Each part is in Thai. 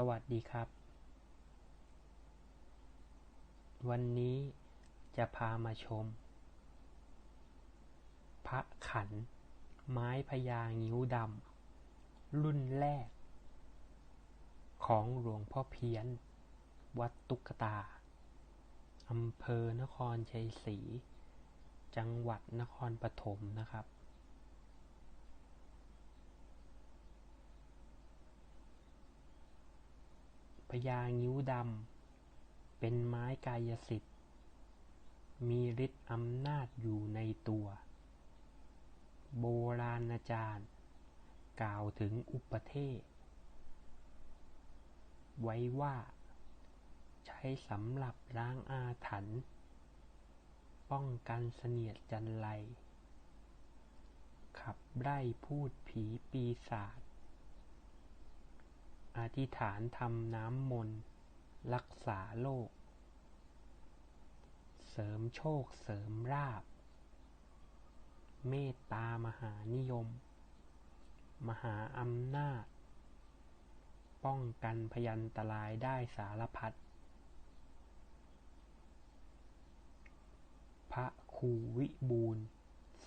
สวัสดีครับ วันนี้จะพามาชม พระขัน ไม้พญางิ้วดำ รุ่นแรก ของหลวงพ่อเพี้ยน วัดตุกตา อำเภอนครชัยศรี จังหวัดนครปฐมนะครับ ญางิ้วดำ เป็นไม้กายสิทธิ์ มีฤทธิ์อำนาจอยู่ในตัว โบราณอาจารย์ กล่าวถึงอุปเทศ ไว้ว่า ใช้สำหรับล้างอาถรรพ์ป้องกันเสนียดจันไร ขับไล่พูดผีปีศาจ อธิษฐานทำน้ำมนต์รักษาโรค เสริมโชคเสริมราบ เมตตามหานิยม มหาอำนาจ ป้องกันพยันตรายได้สารพัด พระครูวิบูล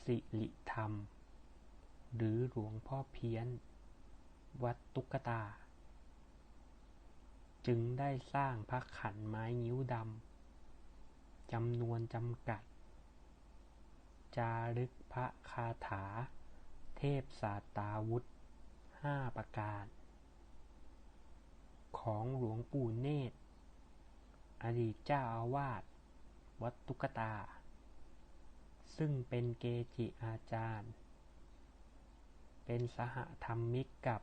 สิริธรรม หรือหลวงพ่อเพี้ยน วัดตุกตา จึงได้สร้างพระขันไม้งิ้วดำจำนวนจำกัด จารึกพระคาถา เทพศาสตาวุธห้าประการ ของหลวงปู่เนตร อดีตเจ้าอาวาสวัดตุกตา ซึ่งเป็นเกจิอาจารย์ เป็นสหธรรมิกกับ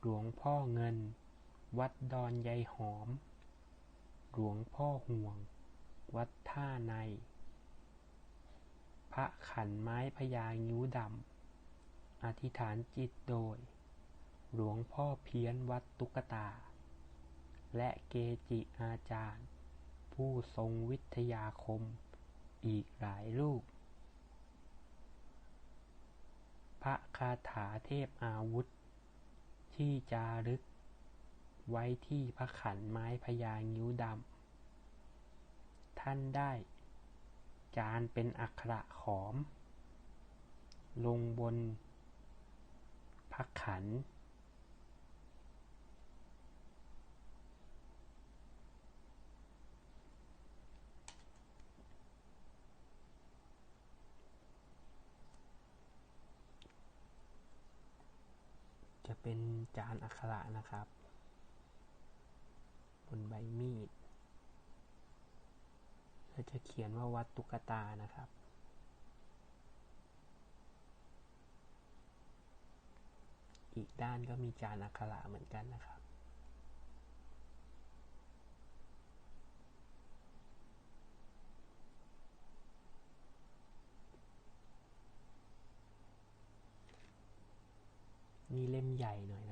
หลวงพ่อเงิน วัดดอนยายหอม หลวงพ่อห่วง วัดท่าใน พระขันไม้พญางิ้วดำ อธิษฐานจิตโดย หลวงพ่อเพี้ยนวัดตุกตา และเกจิอาจารย์ ผู้ทรงวิทยาคมอีกหลายรูป พระคาถาเทพอาวุธ ที่จารึก ไว้ที่พระขันไม้พญางิ้วดำ ท่านได้จานเป็นอักระขอม ลงบนพระขัน จะเป็นจานอักขระนะครับ บนใบมีดเราจะเขียนว่าวัดตุกตานะครับ อีกด้านก็มีจานอักขระเหมือนกันนะครับ นี่เล่มใหญ่หน่อย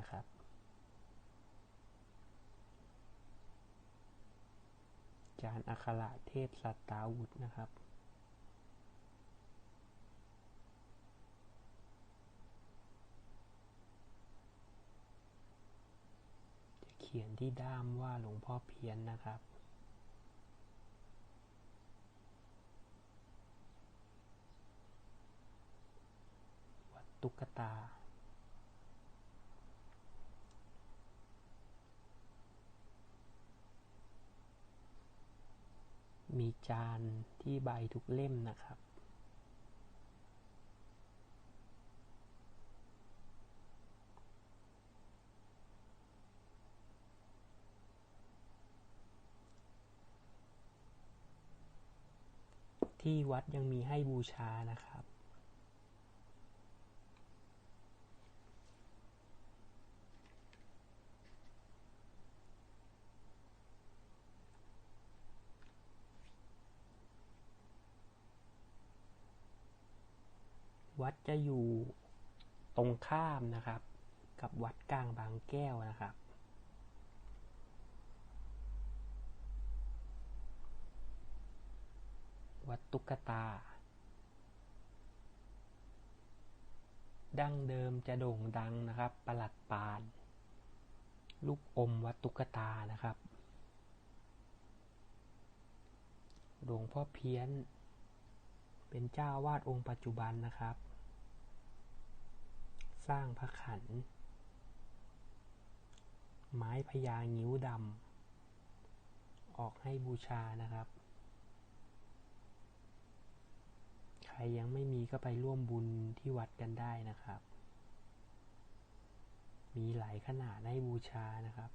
นะครับจานอักขระเทพสัตตาวุธนะครับ จะเขียนที่ด้ามว่าหลวงพ่อเพี้ยนนะครับวัดตุกตา มีจานที่ใบทุกเล่มนะครับ ที่วัดยังมีให้บูชานะครับ วัดจะอยู่ตรงข้ามนะครับ กับวัดกลางบางแก้วนะครับ วัดตุกตา ดั้งเดิมจะโด่งดังนะครับ ประหลัดปาน ลูกอมวัดตุ๊กตานะครับ หลวงพ่อเพี้ยน เป็นเจ้าวาดองค์ปัจจุบันนะครับ สร้างพระขัน ไม้พญางิ้วดำออกให้บูชานะครับ ใครยังไม่มีก็ไปร่วมบุญที่วัดกันได้นะครับ มีหลายขนาดให้บูชานะครับ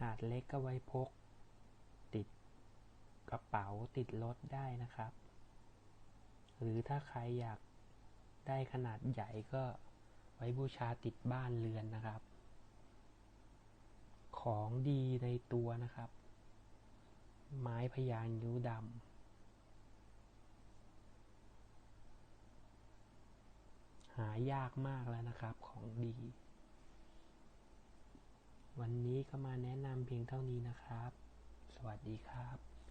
นาดเล็กก็ไว้พก ติดกระเป๋าติดรถได้นะครับ หรือถ้าใครอยากได้ขนาดใหญ่ก็ไว้บูชาติดบ้านเรือนนะครับ ของดีในตัวนะครับ ไม้พยานิ้วดำหายากมากแล้วนะครับของดี วันนี้ก็มาแนะนำเพียงเท่านี้นะครับ สวัสดีครับ